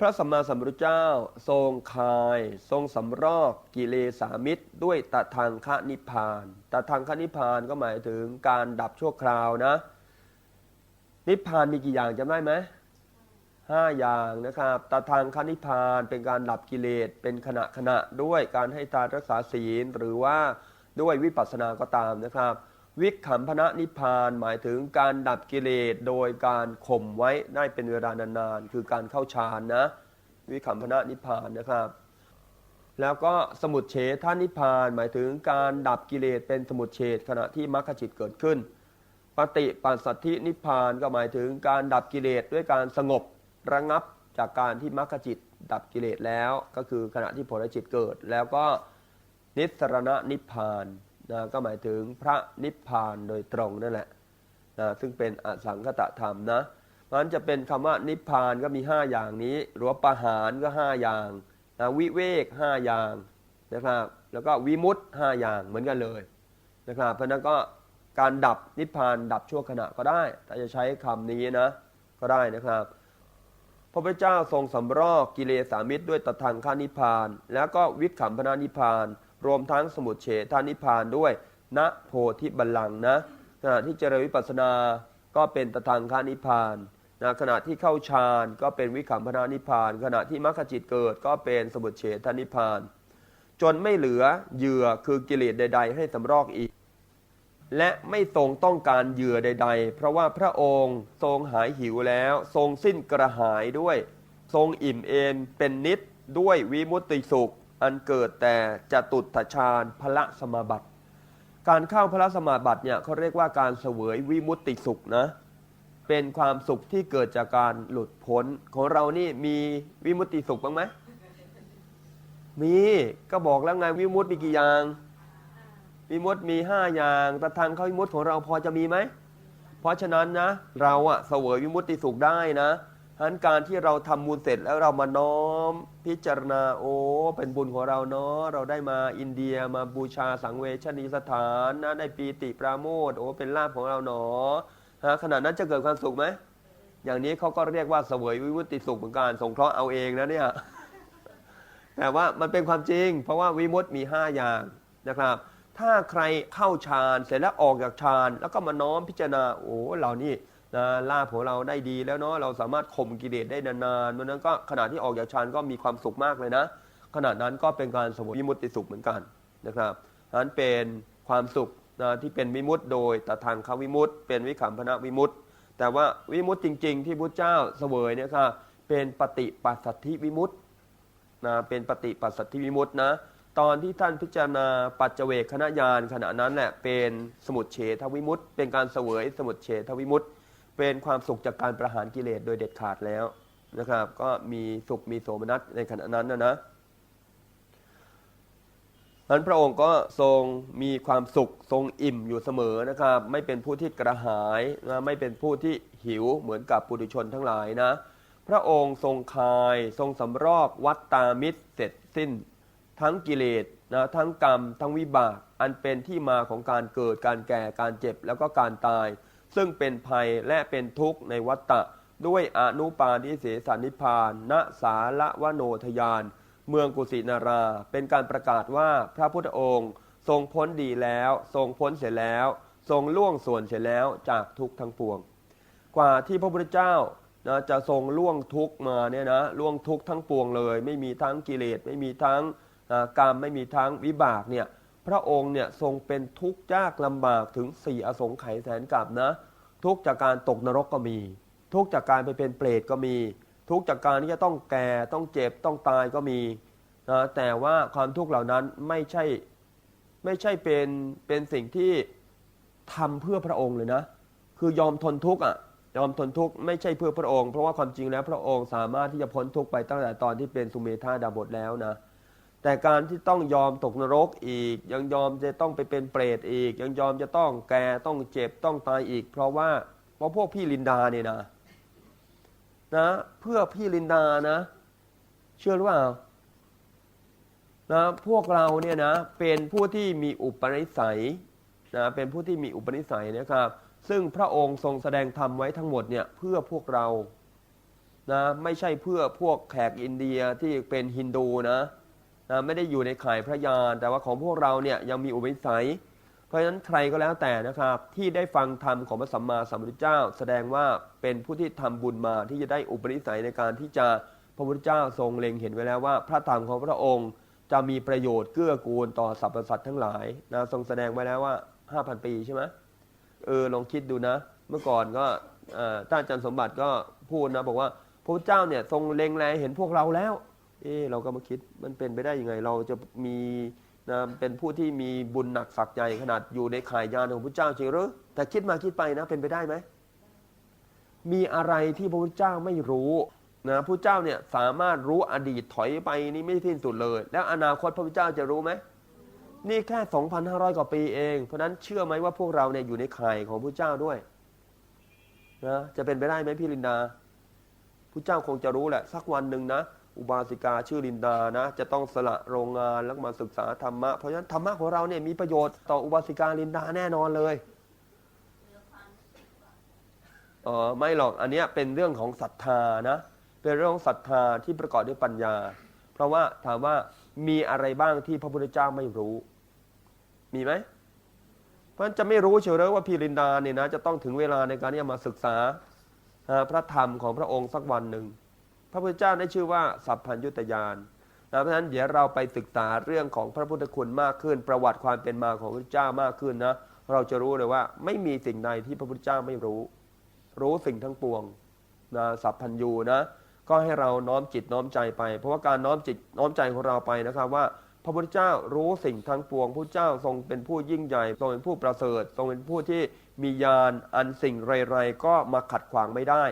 พระสัมมาสัมพุทธเจ้า ทรงคาย ทรงสำรอกกิเลสามิตร ด้วยตทางคะนิพพานตทางคะนิพพานก็หมายถึงการดับชั่วคราวนะ นิพพานมีกี่อย่างจำได้ไหมห้าอย่างนะครับตทางคะนิพพานเป็นการดับกิเลสเป็นขณะขณะด้วยการให้ทานรักษาศีลหรือว่าด้วยวิปัสสนาก็ตามนะครับ วิขำพนะนิพานหมายถึงการดับกิเลสโดยการข่มไว้ได้เป็นเวลานานๆคือการเข้าฌานนะ วิขำพนะนิพานนะครับ แล้วก็สมุดเฉทานิพานหมายถึงการดับกิเลสเป็นสมุดเฉดขณะที่มรรคจิตเกิดขึ้น ปฏิปัสสัทธินิพานก็หมายถึงการดับกิเลสด้วยการสงบระงับจากการที่มรรคจิตดับกิเลสแล้ว ก็คือขณะที่ผลจิตเกิด แล้วก็นิสรณนิพาน นะก็หมายถึงพระนิพพานโดยตรงนั่นแหละนะซึ่งเป็นอสังคตะธรรมนะเพราะฉะนั้นจะเป็นคำว่านิพพานก็มี 5 อย่างนี้หรือว่าปหารก็ 5 อย่างนะวิเวก 5 อย่างนะครับแล้วก็วิมุตต์5อย่างเหมือนกันเลยนะครับเพราะนั้นก็การดับนิพพานดับชั่วขณะก็ได้ ถ้าจะใช้คำนี้นะก็ได้นะครับพระพุทธเจ้าทรงสำรอกกิเลสามิตรด้วยตทังคานิพพาน แล้วก็วิขำพนานิพพาน รวมทั้งสมุทเฉทานิพพานด้วยณโพธิบัลลังก์นะขณะที่เจริญวิปัสสนาก็เป็นตทังคานิพพานนะขณะที่เข้าฌานก็เป็นวิขำพนานิพพาน ขณะที่มรรคจิตเกิดก็เป็นสมุทเฉทานิพพาน จนไม่เหลือเหยื่อคือกิเลสใด ๆ ให้สำรอกอีก และไม่ทรงต้องการเหยื่อใด ๆ เพราะว่าพระองค์ทรงหายหิวแล้ว ทรงสิ้นกระหายด้วย ทรงอิ่มเอมเป็นนิดด้วยวิมุตติสุข อันเกิดแต่จตุตฌานพละสมาบัติ การเข้าพระสมาบัติเนี่ยเขาเรียกว่าการเสวยวิมุตติสุขนะเป็นความสุขที่เกิดจากการหลุดพ้นของเรานี่มีวิมุตติสุขบ้างไหมมีก็บอกแล้วไงวิมุตติมีกี่อย่าง วิมุตติมีห้าอย่างแต่ทางเข้าวิมุตติของเราพอจะมีไหมเพราะฉะนั้นนะ เราอะเสวยวิมุตติสุขได้นะ ฉะนั้นการที่เราทำบุญเสร็จแล้วเรามาน้อมพิจารณาโอ้เป็นบุญของเราเนาะเราได้มาอินเดียมาบูชาสังเวชนีสถานนะได้ปีติปราโมทโอ้เป็นลาภของเราเนาะฮะขณะนั้นจะเกิดความสุขไหมอย่างนี้เขาก็เรียกว่าเสวยวิมุตติสุขเหมือนกันสงเคราะห์เอาเองนะเนี่ยแต่ว่ามันเป็นความจริง เพราะว่าวิมุตติมี 5 อย่างนะครับ ถ้าใครเข้าฌานเสร็จแล้วออกจากฌานแล้วก็มาน้อมพิจารณาโอ้เรานี่ นะลาภของเราได้ดีแล้วเนาะเราสามารถข่มกิเลสได้นานๆเพราะฉะนั้นก็ขณะที่ออกจากฌานก็มีความสุขมากเลยนะ ขณะนั้นก็เป็นการสมุวิมุติสุขเหมือนกันนะครับนั้นเป็นความสุขนะที่เป็นวิมุตติโดยตทางควิมุตติเป็นวิคัมพนะวิมุตติแต่ว่าวิมุตติจริง ๆ ที่พุทธเจ้าเสวยเนี่ยครับเป็นปฏิปัสสัทธิวิมุตตินะเป็นปฏิปัสสัทธิวิมุตตินะตอนที่ท่านพิจารณาปัจเจเวคณะยานขณะนั้นแหละเป็นสมุทเฉทวิมุตติเป็นการเสวยสมุทเฉทวิมุตติ เป็นความสุขจากการประหารกิเลสโดยเด็ดขาดแล้วนะครับ ก็มีสุขมีโสมนัสในขณะนั้นนะนะนั้นพระองค์ก็ทรงมีความสุขทรงอิ่มอยู่เสมอนะครับ ไม่เป็นผู้ที่กระหายนะไม่เป็นผู้ที่หิวเหมือนกับปุถุชนทั้งหลายนะ พระองค์ทรงคายทรงสำรอกวัตตามิตรเสร็จสิ้น ทั้งกิเลสนะทั้งกรรม ทั้งวิบาก อันเป็นที่มาของการเกิดการแก่การเจ็บแล้วก็การตาย ซึ่งเป็นภัยและเป็นทุกข์ในวัตตะด้วยอนุปาทิเสสนิพาน ณสาละวโนทยาน เมืองกุสินารา เป็นการประกาศว่าพระพุทธองค์ ทรงพ้นดีแล้ว ทรงพ้นเสร็จแล้ว ทรงล่วงส่วนเสร็จแล้วจากทุกข์ทั้งปวง กว่าที่พระพุทธเจ้านะจะทรงล่วงทุกข์มาเนี่ยนะล่วงทุกข์ทั้งปวงเลย ไม่มีทั้งกิเลสไม่มีทั้งอ่ากรรมไม่มีทั้งวิบากเนี่ย พระองค์เนี่ยทรงเป็นทุกข์ยากลำบากถึงสี่อสงไขยแสนกับนะ ทุกข์จากการตกนรกก็มี ทุกข์จากการไปเป็นเปรตก็มี ทุกข์จากการที่จะต้องแก่ต้องเจ็บต้องตายก็มีนะแต่ว่าความทุกข์เหล่านั้นไม่ใช่ไม่ใช่เป็นเป็นสิ่งที่ทำเพื่อพระองค์เลยนะ คือยอมทนทุกข์อะยอมทนทุกข์ไม่ใช่เพื่อพระองค์เพราะว่าความจริงแล้วพระองค์สามารถที่จะพ้นทุกข์ไปตั้งแต่ตอนที่เป็นสุเมธาดาบทแล้วนะ แต่การที่ต้องยอมตกนรกอีก ยังยอมจะต้องไปเป็นเปรตอีก ยังยอมจะต้องแก่ต้องเจ็บต้องตายอีก เพราะว่าเพราะพวกพี่ลินดาเนี่ยนะนะ เพื่อพี่ลินดานะ เชื่อหรือเปล่านะพวกเราเนี่ยนะเป็นผู้ที่มีอุปนิสัยนะเป็นผู้ที่มีอุปนิสัยนะครับ ซึ่งพระองค์ทรงแสดงธรรมไว้ทั้งหมดเนี่ยเพื่อพวกเรานะไม่ใช่เพื่อพวกแขกอินเดียที่เป็นฮินดูนะ นะไม่ได้อยู่ในข่ายพระยานแต่ว่าของพวกเราเนี่ยยังมีอุปนิสัย เพราะฉะนั้นใครก็แล้วแต่นะครับ ที่ได้ฟังธรรมของพระสัมมาสัมพุทธเจ้า แสดงว่าเป็นผู้ที่ทำบุญมาที่จะได้อุปนิสัยในการที่จะพระพุทธเจ้าทรงเล็งเห็นไว้แล้วว่า พระธรรมของพระองค์จะมีประโยชน์เกื้อกูลต่อสรรพสัตว์ทั้งหลายนะทรงแสดงไว้แล้วว่า 5,000 ปีใช่ไหมเออลองคิดดูนะ เมื่อก่อนก็ท่านอาจารย์สมบัติก็พูดนะบอกว่าพระพุทธเจ้าเนี่ยทรงเล็งแลเห็นพวกเราแล้ว เออเราก็มาคิดมันเป็นไปได้ยังไง เราจะมีนะเป็นผู้ที่มีบุญหนักศักย์ใหญ่ขนาดอยู่ในข่ายยานของพระเจ้าจริงหรือแต่คิดมาคิดไปนะเป็นไปได้ไหมมีอะไรที่พระพุทธเจ้าไม่รู้นะพระเจ้าเนี่ยสามารถรู้อดีตถอยไปนี่ไม่สิ้นสุดเลย แล้วอนาคตพระพุทธเจ้าจะรู้ไหมนี่แค่ 2,500 กว่าปีเอง เพราะฉะนั้นเชื่อไหมว่าพวกเราเนี่ยอยู่ในข่ายของพระเจ้าด้วยนะจะเป็นไปได้ไหมพี่ลินดาพระเจ้าคงจะรู้แหละสักวันหนึ่งนะ อุบาสิกาชื่อลินดานะ จะต้องสละโรงงานแล้วมาศึกษาธรรมะ เพราะฉะนั้นธรรมะของเราเนี่ยมีประโยชน์ต่ออุบาสิกาลินดาแน่นอนเลยอ๋อไม่หรอกอันเนี้ยเป็นเรื่องของศรัทธานะ เป็นเรื่องของศรัทธาที่ประกอบด้วยปัญญา เพราะว่าถามว่ามีอะไรบ้างที่พระพุทธเจ้าไม่รู้ มีไหมเพราะฉะนั้นจะไม่รู้เชียวเลยว่าพี่ลินดาเนี่ยนะจะต้องถึงเวลาในการที่จะมาศึกษาพระธรรมของพระองค์สักวันหนึ่ง พระพุทธเจ้าได้ชื่อว่าสัพพัญญุตยานนะเพราะฉะนั้นเดี๋ยวเราไปศึกษาเรื่องของพระพุทธคุณมากขึ้น ประวัติความเป็นมาของพระพุทธเจ้ามากขึ้นนะเราจะรู้เลยว่าไม่มีสิ่งใดที่พระพุทธเจ้าไม่รู้ รู้สิ่งทั้งปวงนะสัพพัญญูนะก็ให้เราน้อมจิตน้อมใจไป เพราะว่าการน้อมจิตน้อมใจของเราไปนะครับว่า พระพุทธเจ้ารู้สิ่งทั้งปวงพระเจ้าทรงเป็นผู้ยิ่งใหญ่ทรงเป็นผู้ประเสริฐ ทรงเป็นผู้ที่มีญาณอันสิ่งไรๆก็มาขัดขวางไม่ได้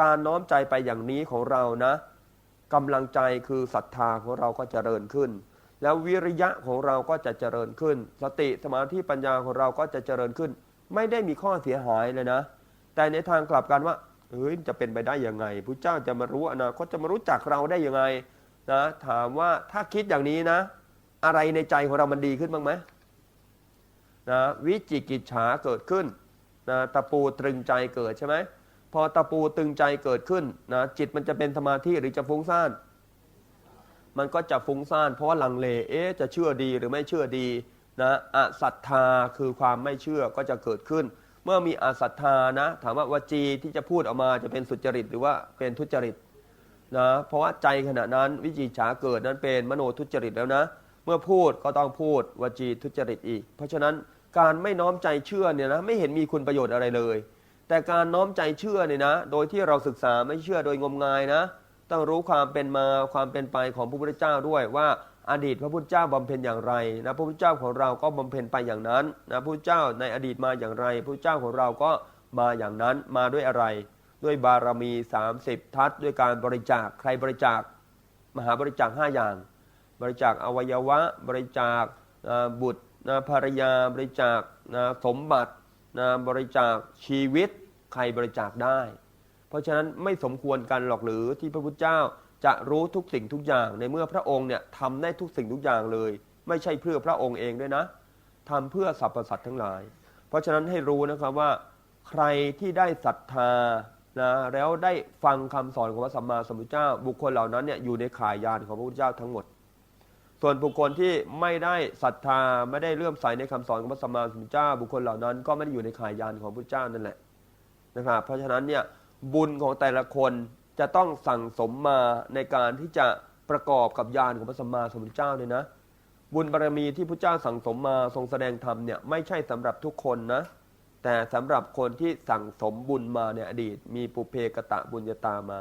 การน้อมใจไปอย่างนี้ของเรานะกำลังใจคือศรัทธาของเราก็เจริญขึ้น แล้ววิริยะของเราก็จะเจริญขึ้น สติสมาธิปัญญาของเราก็จะเจริญขึ้น ไม่ได้มีข้อเสียหายเลยนะ แต่ในทางกลับกันว่าเฮ้ยจะเป็นไปได้ยังไงพระเจ้าจะมารู้อนาคตจะมารู้จักเราได้ยังไงนะถามว่าถ้าคิดอย่างนี้นะ อะไรในใจของเรามันดีขึ้นบ้างไหมนะวิจิกิจฉาเกิดขึ้นนะตะปูตรึงใจเกิดใช่ไหม พอตะปูตึงใจเกิดขึ้นนะจิตมันจะเป็นสมาธิหรือจะฟุ้งซ่านมันก็จะฟุ้งซ่านเพราะว่าลังเลเอ๊ะจะเชื่อดีหรือไม่เชื่อดีนะอศรัทธาคือความไม่เชื่อก็จะเกิดขึ้น เมื่อมีอศรัทธานะ ถามว่าวจีที่จะพูดออกมาจะเป็นสุจริตหรือว่าเป็นทุจริตนะเพราะว่าใจขณะนั้นวิจิกิจฉาเกิดนั้นเป็นมโนทุจริตแล้วนะ เมื่อพูดก็ต้องพูดวจีทุจริตอีก เพราะฉะนั้นการไม่น้อมใจเชื่อเนี่ยนะไม่เห็นมีคุณประโยชน์อะไรเลย แต่การน้อมใจเชื่อเนี่ยนะ โดยที่เราศึกษาไม่เชื่อโดยงมงายนะ ต้องรู้ความเป็นมาความเป็นไปของพระพุทธเจ้าด้วยว่าอดีตพระพุทธเจ้าบำเพ็ญอย่างไรนะพระพุทธเจ้าของเราก็บำเพ็ญไปอย่างนั้นนะพระพุทธเจ้าในอดีตมาอย่างไรพระพุทธเจ้าของเราก็มาอย่างนั้นมาด้วยอะไร ด้วยบารมี 30 ทัศด้วยการบริจาคใครบริจาค มหาบริจาค5อย่าง บริจาคอวัยวะ บริจาคบุตรภรรยาบริจาคสมบัติ นะบริจาคชีวิตใครบริจาคได้ เพราะฉะนั้นไม่สมควรกันหรอกหรือที่พระพุทธเจ้าจะรู้ทุกสิ่งทุกอย่างในเมื่อพระองค์เนี่ยทำได้ทุกสิ่งทุกอย่างเลย ไม่ใช่เพื่อพระองค์เองด้วยนะทำเพื่อสรรพสัตว์ทั้งหลาย เพราะฉะนั้นให้รู้นะครับว่า ใครที่ได้ศรัทธานะแล้วได้ฟังคำสอนของพระสัมมาสัมพุทธเจ้า บุคคลเหล่านั้นเนี่ยอยู่ในข่ายยานของพระพุทธเจ้าทั้งหมด ส่วนบุคคลที่ไม่ได้ศรัทธาไม่ได้เลื่อมใสในคำสอนของพระสัมมาสัมพุทธเจ้า บุคคลเหล่านั้น ก็ไม่ได้อยู่ในข่ายยานของพระพุทธเจ้านั่นแหละนะครับเพราะฉะนั้นเนี่ยบุญของแต่ละคนจะต้องสั่งสมมาในการที่จะประกอบกับยานของพระสัมมาสัมพุทธเจ้าเนี่ยนะ บุญบารมีที่พระเจ้าสั่งสมมาทรงแสดงธรรมเนี่ยไม่ใช่สำหรับทุกคนนะแต่สำหรับคนที่สั่งสมบุญมาในอดีต มีปุเพกตะบุญญาตามา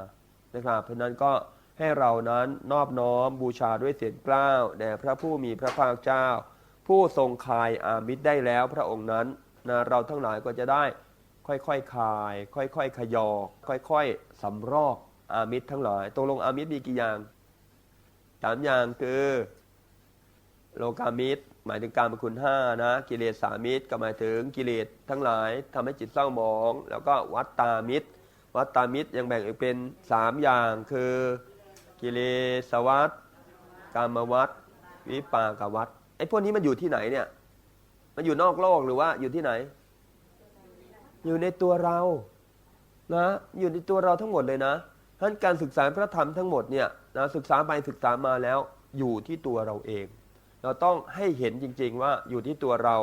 นะครับเพราะนั้นก็ ให้เรานั้นนอบน้อมบูชาด้วยเสียงกล้าวแด่พระผู้มีพระภาคเจ้า ผู้ทรงคายอามิตรได้แล้วพระองค์นั้นนะเราทั้งหลายก็จะได้ค่อยๆคาย ค่อยๆขยอกค่อยๆสำรอกอามิตรทั้งหลายตกลงอามิตรมีกี่อย่างสามอย่างคือโลกามิตร หมายถึงการมคุณห้านะกิเลสสามิตรก็หมายถึงกิเลสทั้งหลายทำให้จิตเศร้าหมอง แล้วก็วัตตามิตร วัตตามิตรยังแบ่งออกเป็นสามอย่างคือ กิเลสวัตกามวัตวิปากวัตไอ้พวกนี้มันอยู่ที่ไหนเนี่ยมันอยู่นอกโลกหรือว่าอยู่ที่ไหน อยู่ในตัวเรานะอยู่ในตัวเราทั้งหมดเลยนะท่านการศึกษาพระธรรมทั้งหมดเนี่ยนะศึกษาไปศึกษามาแล้วอยู่ที่ตัวเราเอง เราต้องให้เห็นจริง ๆ ว่าอยู่ที่ตัวเรา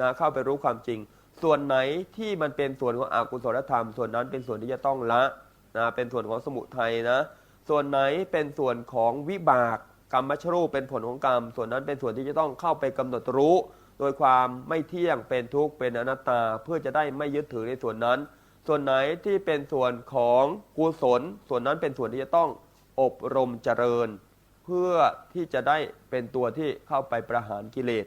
นะเข้าไปรู้ความจริง ส่วนไหนที่มันเป็นส่วนของอกุศลธรรม ส่วนนั้นเป็นส่วนที่จะต้องละนะเป็นส่วนของสมุทัยนะ ส่วนไหนเป็นส่วนของวิบากกรรมมัชรูปเป็นผลของกรรม ส่วนนั้นเป็นส่วนที่จะต้องเข้าไปกำหนดรู้ โดยความไม่เที่ยงเป็นทุกข์เป็นอนัตตา เพื่อจะได้ไม่ยึดถือในส่วนนั้น ส่วนไหนที่เป็นส่วนของกุศล ส่วนนั้นเป็นส่วนที่จะต้องอบรมเจริญ เพื่อที่จะได้เป็นตัวที่เข้าไปประหารกิเลส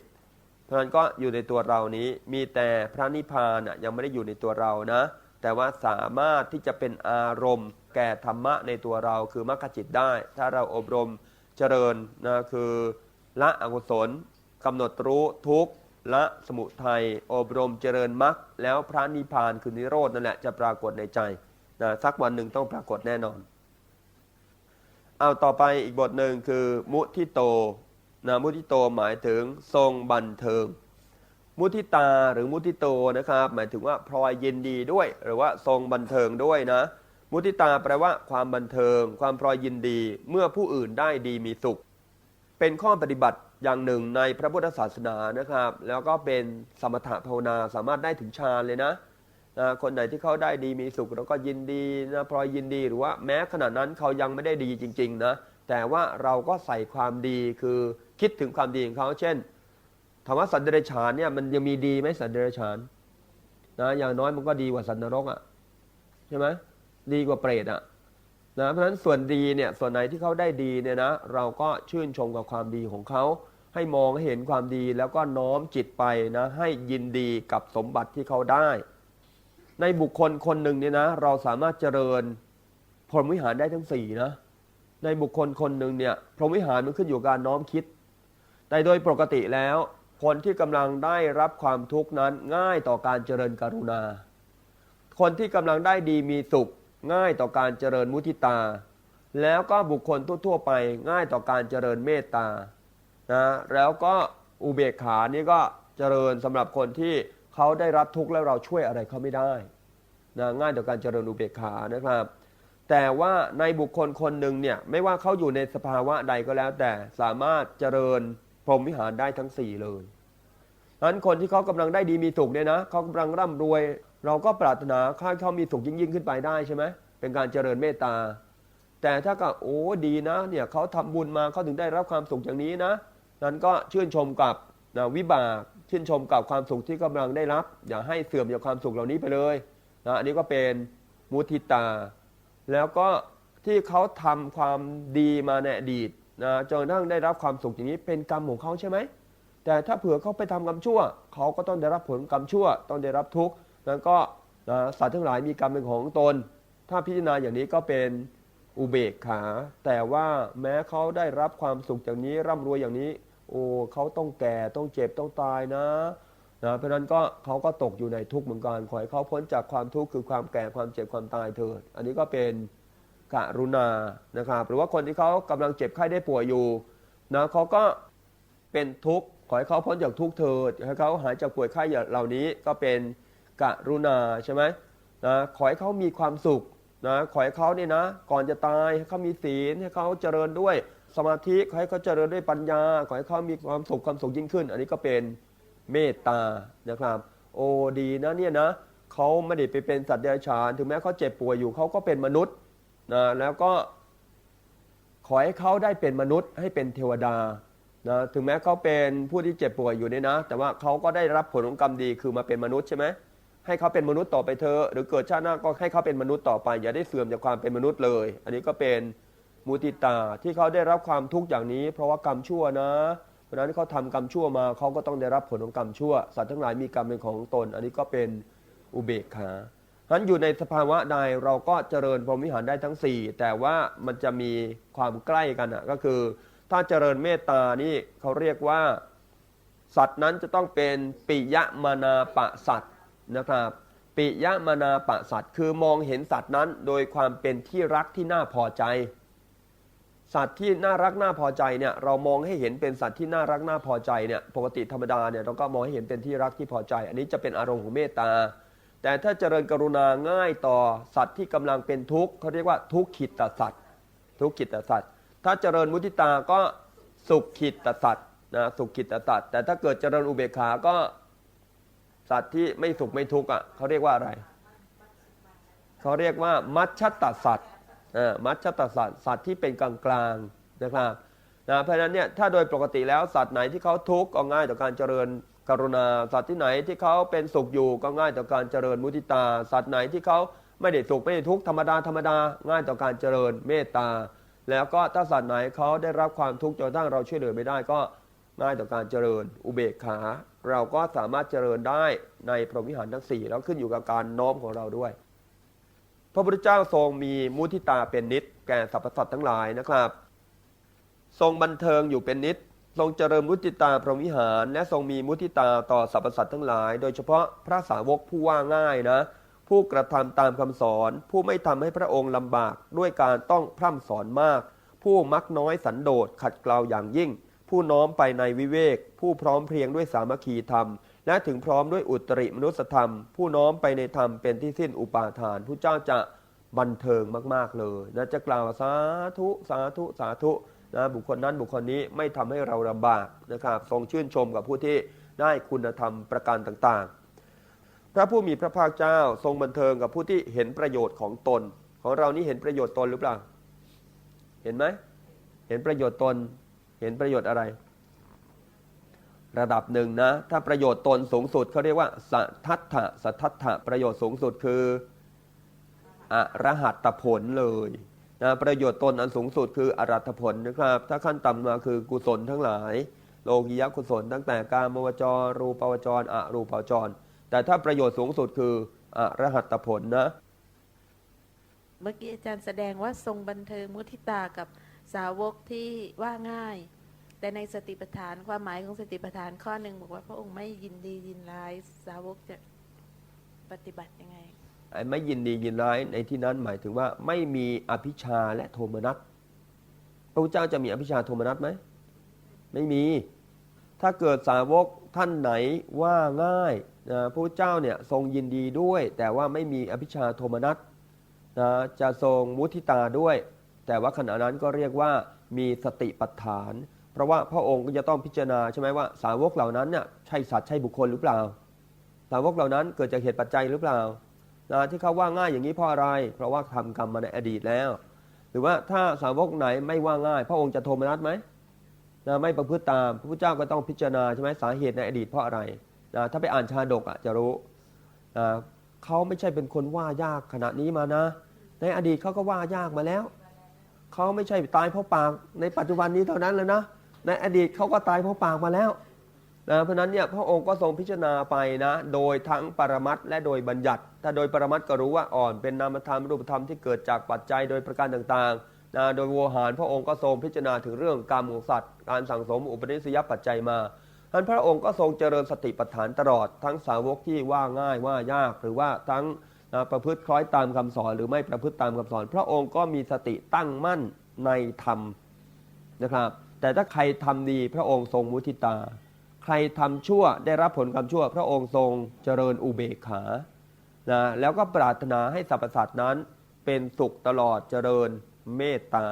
เพราะนั้นก็อยู่ในตัวเรานี้มีแต่พระนิพพานยังไม่ได้อยู่ในตัวเรานะ แต่ว่าสามารถที่จะเป็นอารมณ์ แก่ธรรมะในตัวเราคือมรรคจิตได้ ถ้าเราอบรมเจริญนะคือละอกุศลกำหนดรู้ทุกละสมุทัยอบรมเจริญมรรคแล้วพระนิพพานคือนิโรธนั่นแหละจะปรากฏในใจนะสักวันหนึ่งต้องปรากฏแน่นอน เอาต่อไปอีกบทหนึ่งคือมุทิโตนะมุทิโตหมายถึงทรงบันเทิง มุทิตาหรือมุทิโตนะครับ หมายถึงว่าพลอยยินดีด้วย หรือว่าทรงบันเทิงด้วยนะ มุทิตาแปลว่าความบันเทิง ความพลอยยินดี เมื่อผู้อื่นได้ดีมีสุข เป็นข้อปฏิบัติอย่างหนึ่งในพระพุทธศาสนานะครับ แล้วก็เป็นสมถะภาวนาสามารถได้ถึงฌานเลยนะนะคนไหนที่เขาได้ดีมีสุขเราก็ยินดีนะพลอยยินดีหรือว่าแม้ขณะนั้นเขายังไม่ได้ดีจริง ๆ นะ แต่ว่าเราก็ใส่ความดีคือคิดถึงความดีของเขา เช่นถามว่าสัตว์เดรัจฉานเนี่ยมันยังมีดีไหมสัตว์เดรัจฉานนะอย่างน้อยมันก็ดีกว่าสัตว์นรกอะ่ะใช่ไหม ดีกว่าเปรตอะนะเพราะฉะนั้นส่วนดีเนี่ยส่วนไหนที่เขาได้ดีเนี่ยนะเราก็ชื่นชมกับความดีของเขา ให้มองเห็นความดีแล้วก็น้อมจิตไปนะให้ยินดีกับสมบัติที่เขาได้ ในบุคคลคนหนึ่งเนี่ยนะเราสามารถเจริญพรหมวิหารได้ทั้งสี่นะในบุคคลคนหนึ่งเนี่ยพรหมวิหารมันขึ้นอยู่การน้อมคิด แต่โดยปกติแล้วคนที่กำลังได้รับความทุกข์นั้นง่ายต่อการเจริญกรุณา คนที่กำลังได้ดีมีสุข ง่ายต่อการเจริญมุทิตา แล้วก็บุคคลทั่วๆไปง่ายต่อการเจริญเมตตานะแล้วก็อุเบกขานี่ก็เจริญสำหรับคนที่เขาได้รับทุกข์แล้วเราช่วยอะไรเขาไม่ได้นะง่ายต่อการเจริญอุเบกขานะครับ แต่ว่าในบุคคลคนหนึ่งเนี่ยไม่ว่าเขาอยู่ในสภาวะใดก็แล้ว แต่สามารถเจริญพรหมวิหารได้ทั้ง 4 เลยนั้นคนที่เขากำลังได้ดีมีสุขเนี่ยนะเขากำลังร่ำรวย เราก็ปรารถนาให้เขามีสุขยิ่งยิ่งขึ้นไปได้ใช่ไหมเป็นการเจริญเมตตา แต่ถ้าก็โอ้ดีนะเนี่ยเขาทำบุญมาเขาถึงได้รับความสุขอย่างนี้นะ นั้นก็ชื่นชมกับนะวิบากชื่นชมกับความสุขที่กำลังได้รับ อย่าให้เสื่อมจากความสุขเหล่านี้ไปเลยนะอันนี้ก็เป็นมุทิตา แล้วก็ที่เขาทำความดีมาในอดีตนะจนกระทั่งได้รับความสุขอย่างนี้เป็นกรรมของเขาใช่ไหมแต่ถ้าเผื่อเขาไปทำกรรมชั่ว เขาก็ต้องได้รับผลกรรมชั่ว ต้องได้รับทุกข์ แล้วก็สัตว์ทั้งหลายมีกรรมเป็นของตน ถ้าพิจารณาอย่างนี้ก็เป็นอุเบกขา แต่ว่าแม้เขาได้รับความสุขอย่างนี้ร่ำรวยอย่างนี้ โอ้เขาต้องแก่ต้องเจ็บต้องตายนะนะเพราะนั้นก็เขาก็ตกอยู่ในทุกข์เหมือนกันขอให้เขาพ้นจากความทุกข์คือความแก่ความเจ็บความตายเถิด อันนี้ก็เป็นกรุณานะครับ หรือว่าคนที่เขากำลังเจ็บไข้ได้ป่วยอยู่นะเขาก็เป็นทุกข์ขอให้เขาพ้นจากทุกข์เถิดให้เขาหายจากป่วยไข้เหล่านี้ก็เป็น กรุณาใช่ไหมนะขอให้เขามีความสุขนะขอให้เขาเนี่ยนะ ก่อนจะตายให้เขามีศีลให้เขาเจริญด้วยสมาธิขอให้เขาเจริญด้วยปัญญา ขอให้เขามีความสุขความสุขยิ่งขึ้น อันนี้ก็เป็นเมตตานะครับ โอ้ดีนะเนี่ยนะเขาไม่ได้ไปเป็นสัตว์เดรัจฉานถึงแม้เขาเจ็บป่วยอยู่เขาก็เป็นมนุษย์นะแล้วก็ขอให้เขาได้เป็นมนุษย์ให้เป็นเทวดานะถึงแม้เขาเป็นผู้ที่เจ็บป่วยอยู่เนี่ยนะ แต่ว่าเขาก็ได้รับผลของกรรมดีคือมาเป็นมนุษย์ใช่ไหม ให้เขาเป็นมนุษย์ต่อไปเถอะหรือเกิดชาติหน้าก็ให้เขาเป็นมนุษย์ต่อไป อย่าได้เสื่อมจากความเป็นมนุษย์เลย อันนี้ก็เป็นมุติตาที่เขาได้รับความทุกข์อย่างนี้ เพราะว่ากรรมชั่วนะ เพราะนั้นเขาทำกรรมชั่วมาเขาก็ต้องได้รับผลของกรรมชั่วสัตว์ทั้งหลายมีกรรมเป็นของตน อันนี้ก็เป็นอุเบกขาฉะนั้นอยู่ในสภาวะใดเราก็เจริญพรหมวิหารได้ทั้ง 4 แต่ว่ามันจะมีความใกล้กันอะก็คือ ถ้าเจริญเมตตานี่เขาเรียกว่า สัตว์นั้นจะต้องเป็นปิยมานาปะสัตว์ นะครับปิยมานาปะสัตว์คือมองเห็นสัตว์นั้นโดยความเป็นที่รักที่น่าพอใจ สัตว์ที่น่ารักน่าพอใจเนี่ยเรามองให้เห็นเป็นสัตว์ที่น่ารักน่าพอใจเนี่ยปกติธรรมดาเนี่ยเราก็มองให้เห็นเป็นที่รักที่พอใจ อันนี้จะเป็นอารมณ์ของเมตตา แต่ถ้าเจริญกรุณาง่ายต่อสัตว์ที่กำลังเป็นทุกข์เขาเรียกว่าทุกขิตสัตว์ทุกขิตสัตว์ถ้าเจริญมุทิตาก็สุขขิตสัตว์นะสุขขิตสัตว์แต่ถ้าเกิดเจริญอุเบกขาก็ สัตว์ที่ไม่สุขไม่ทุกข์อะเขาเรียกว่าอะไร เขาเรียกว่ามัชชตสัตว์มัชชตสัตว์สัตว์ที่เป็นกลางกลางนะครับนะเพราะฉะนั้นเนี่ยถ้าโดยปกติแล้วสัตว์ไหนที่เขาทุกข์ก็ง่ายต่อการเจริญกรุณา สัตว์ที่ไหนที่เขาเป็นสุขอยู่ก็ง่ายต่อการเจริญมุทิตา สัตว์ไหนที่เขาไม่ได้สุขไม่ได้ทุกข์ธรรมดาธรรมดาง่ายต่อการเจริญเมตตา แล้วก็ถ้าสัตว์ไหนเขาได้รับความทุกข์จนทั่งเราช่วยเหลือไม่ได้ก็ง่ายต่อการเจริญอุเบกขา เราก็สามารถเจริญได้ในพรหมวิหารทั้งสี่แล้วขึ้นอยู่กับการน้อมของเราด้วย พระพุทธเจ้าทรงมีมุทิตาเป็นนิดแก่สรรพสัตว์ทั้งหลายนะครับ ทรงบันเทิงอยู่เป็นนิดทรงเจริญมุทิตาพรหมวิหาร และทรงมีมุทิตาต่อสรรพสัตว์ทั้งหลาย โดยเฉพาะพระสาวกผู้ว่าง่ายนะ ผู้กระทำตามคำสอน ผู้ไม่ทำให้พระองค์ลำบาก ด้วยการต้องพร่ำสอนมาก ผู้มักน้อยสันโดษขัดเกลาอย่างยิ่ง ผู้น้อมไปในวิเวก ผู้พร้อมเพรียงด้วยสามัคคีธรรม และถึงพร้อมด้วยอุตริมนุสธรรม ผู้น้อมไปในธรรมเป็นที่สิ้นอุปาทานผู้เจ้าจะบันเทิงมาก ๆ เลยนะจะกล่าวสาธุสาธุสาธุนะบุคคลนั้นบุคคลนี้ไม่ทำให้เราลำบากนะครับทรงชื่นชมกับผู้ที่ได้คุณธรรมประการต่างๆ พระผู้มีพระภาคเจ้าทรงบันเทิงกับผู้ที่เห็นประโยชน์ของตน ของเรานี่เห็นประโยชน์ตนหรือเปล่า เห็นไหมเห็นประโยชน์ตน เห็นประโยชน์อะไร ระดับหนึ่งนะ ถ้าประโยชน์ตนสูงสุดเขาเรียกว่าสัทธัตถะสัทธัตถะประโยชน์สูงสุดคืออรหัตผลเลยนะประโยชน์ตนอันสูงสุดคืออรัตผลนะครับ ถ้าขั้นต่ำมาคือกุศลทั้งหลาย โลกิยกุศลตั้งแต่การมวจร รูปวจรอรูปวจร แต่ถ้าประโยชน์สูงสุดคืออรหัตผลนะ เมื่อกี้อาจารย์แสดงว่าทรงบันเทิงมุทิตากับ สาวกที่ว่าง่าย แต่ในสติปัฏฐานความหมายของสติปัฏฐานข้อหนึ่งบอกว่าพระองค์ไม่ยินดียินร้ายสาวกจะปฏิบัติยังไงไอ้ไม่ยินดียินร้ายในที่นั้นหมายถึงว่าไม่มีอภิชาและโทมนัสพระพุทธเจ้าจะมีอภิชาโทมนัสไหมไม่มี ถ้าเกิดสาวกท่านไหนว่าง่ายนะพระพุทธเจ้าเนี่ยทรงยินดีด้วย แต่ว่าไม่มีอภิชาโทมนัสนะจะทรงมุทิตาด้วย แต่ว่าขณะนั้นก็เรียกว่ามีสติปัฏฐาน เพราะว่าพระองค์ก็จะต้องพิจารณาใช่ไหมว่าสาวกเหล่านั้นเนี่ยใช่สัตว์ใช่บุคคลหรือเปล่า สาวกเหล่านั้นเกิดจากเหตุปัจจัยหรือเปล่านะที่เขาว่าง่ายอย่างนี้เพราะอะไร เพราะว่าทำกรรมมาในอดีตแล้ว หรือว่าถ้าสาวกไหนไม่ว่าง่าย พระองค์จะโทมนัสไหมนะไม่ประพฤติตามพระพุทธเจ้าก็ต้องพิจารณาใช่ไหมสาเหตุในอดีตเพราะอะไรนะถ้าไปอ่านชาดกอะจะรู้นะเขาไม่ใช่เป็นคนว่ายากขนาดนี้มานะ ในอดีตเขาก็ว่ายากมาแล้ว เขาไม่ใช่ตายเพราะปากในปัจจุบันนี้เท่านั้นเลยนะ ในอดีตเขาก็ตายเพราะปากมาแล้วนะเพราะนั้นเนี่ยพระองค์ก็ทรงพิจารณาไปนะ โดยทั้งปรมัตถ์และโดยบัญญัติ ถ้าโดยปรมัตถ์ก็รู้ว่าอ่อนเป็นนามธรรมรูปธรรมที่เกิดจากปัจจัยโดยประการต่างๆนะโดยโวหารพระองค์ก็ทรงพิจารณาถึงเรื่องกรรมของสัตว์ การสั่งสมอุปนิสัยปัจจัยมาท่านพระองค์ก็ทรงเจริญสติปัฏฐานตลอดทั้งสาวกที่ว่าง่ายว่ายากหรือว่าทั้ง นะประพฤติคล้อยตามคำสอนหรือไม่ประพฤติตามคำสอน พระองค์ก็มีสติตั้งมั่นในธรรมนะครับ แต่ถ้าใครทำดีพระองค์ทรงมุทิตา ใครทำชั่วได้รับผลกรรมชั่ว พระองค์ทรงเจริญอุเบกขานะแล้วก็ปรารถนาให้สรรพสัตว์นั้นเป็นสุขตลอดเจริญเมตตา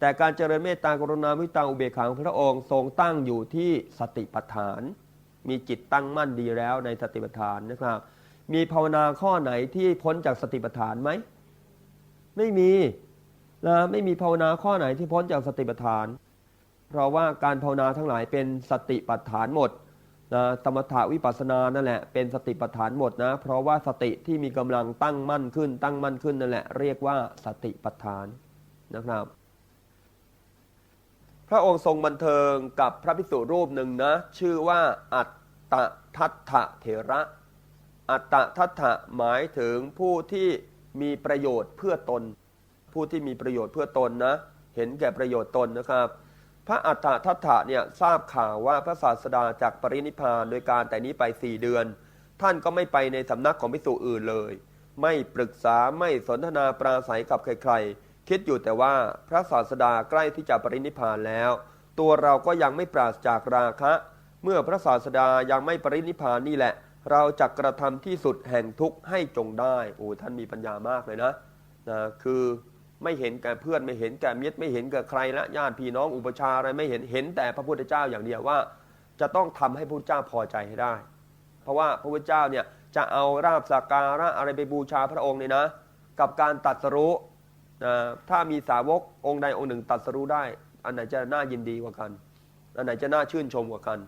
แต่การเจริญเมตตากรุณาวิตาอุเบกขาของพระองค์ทรงตั้งอยู่ที่สติปัฏฐาน มีจิตตั้งมั่นดีแล้วในสติปัฏฐานนะครับ มีภาวนาข้อไหนที่พ้นจากสติปัฏฐานไหม ไม่มีนะไม่มีภาวนาข้อไหนที่พ้นจากสติปัฏฐาน เพราะว่าการภาวนาทั้งหลายเป็นสติปัฏฐานหมดนะสมถาวิปัสสนานั่นแหละเป็นสติปัฏฐานหมดนะ เพราะว่าสติที่มีกำลังตั้งมั่นขึ้น ตั้งมั่นขึ้นนั่นแหละเรียกว่าสติปัฏฐานนะครับ พระองค์ทรงบันเทิงกับพระภิกษุรูปหนึ่งนะ ชื่อว่าอัตตทัตถะเถระ อัตทัตถะหมายถึงผู้ที่มีประโยชน์เพื่อตน ผู้ที่มีประโยชน์เพื่อตนนะ เห็นแก่ประโยชน์ตนนะครับ พระอัฏฐทัตถะเนี่ยทราบข่าวว่าพระศาสดาจากปรินิพานโดยการแต่นี้ไปสี่เดือน ท่านก็ไม่ไปในสำนักของภิกษุอื่นเลย ไม่ปรึกษาไม่สนทนาปราศัยกับใครๆ คิดอยู่แต่ว่าพระศาสดาใกล้ที่จะปรินิพานแล้ว ตัวเราก็ยังไม่ปราศจากราคะ เมื่อพระศาสดายังไม่ปรินิพานนี่แหละ เราจะกระทำที่สุดแห่งทุกข์ให้จงได้โอ้ท่านมีปัญญามากเลยนะนะคือไม่เห็นแก่เพื่อนไม่เห็นแก่มิตรไม่เห็นแก่ใครละญาติพี่น้องอุปชาอะไรไม่เห็นเห็นแต่พระพุทธเจ้าอย่างเดียวว่า จะต้องทำให้พระพุทธเจ้าพอใจให้ได้ เพราะว่าพระพุทธเจ้าเนี่ยจะเอาราบสักการะอะไรไปบูชาพระองค์เนี่ยนะ กับการตัดสรู้นะถ้ามีสาวกองค์ใดองค์หนึ่งตัดสรู้ได้ อันไหนจะน่ายินดีกว่ากัน อันไหนจะน่าชื่นชมกว่ากัน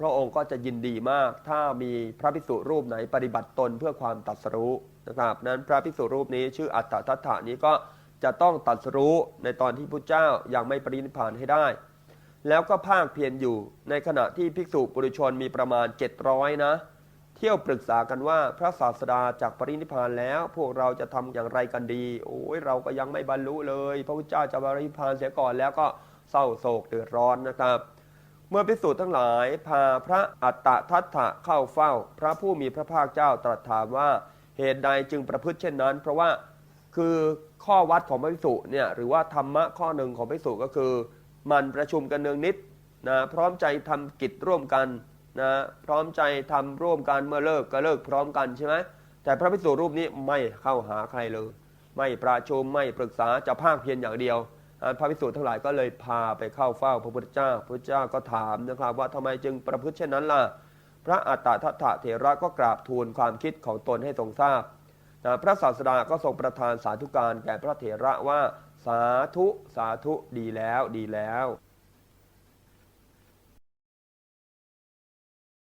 พระองค์ก็จะยินดีมาก ถ้ามีพระภิกษุรูปไหนปฏิบัติตนเพื่อความตัดสรู้นะครับนั้นพระภิกษุรูปนี้ชื่ออัตตทัตถานี้ก็จะต้องตัดสรู้ในตอนที่พระเจ้ายังไม่ปรินิพพานให้ได้ แล้วก็ภาคเพียรอยู่ในขณะที่ภิกษุปุถุชนมีประมาณ 700 นะ เที่ยวปรึกษากันว่าพระศาสดาจากปรินิพพานแล้วพวกเราจะทำอย่างไรกันดี โอ้ยเราก็ยังไม่บรรลุเลย พระพุทธเจ้าจะปรินิพพานเสียก่อนแล้วก็เศร้าโศกเดือดร้อนนะครับ เมื่อภิกษุทั้งหลายพาพระอัตตทัตถะเข้าเฝ้า พระผู้มีพระภาคเจ้าตรัสถามว่าเหตุใดจึงประพฤติเช่นนั้น เพราะว่าคือข้อวัดของพระภิกษุเนี่ยหรือว่าธรรมะข้อหนึ่งของภิกษุก็คือมันประชุมกันเนืองนิดนะพร้อมใจทำกิจร่วมกันนะพร้อมใจทำร่วมกันเมื่อเลิกก็เลิกพร้อมกันใช่ไหมแต่พระภิกษุรูปนี้ไม่เข้าหาใครเลย ไม่ประชุมไม่ปรึกษาจะภาคเพียรอย่างเดียว พระภิกษุทั้งหลายก็เลยพาไปเข้าเฝ้าพระพุทธเจ้า พระพุทธเจ้าก็ถามนะครับว่าทำไมจึงประพฤติเช่นนั้นล่ะ พระอัตตทัตถะเถระก็กราบทูลความคิดของตนให้ทรงทราบนะพระศาสดาก็ทรงประทานสาธุการแก่พระเถระว่าสาธุสาธุดีแล้วดีแล้ว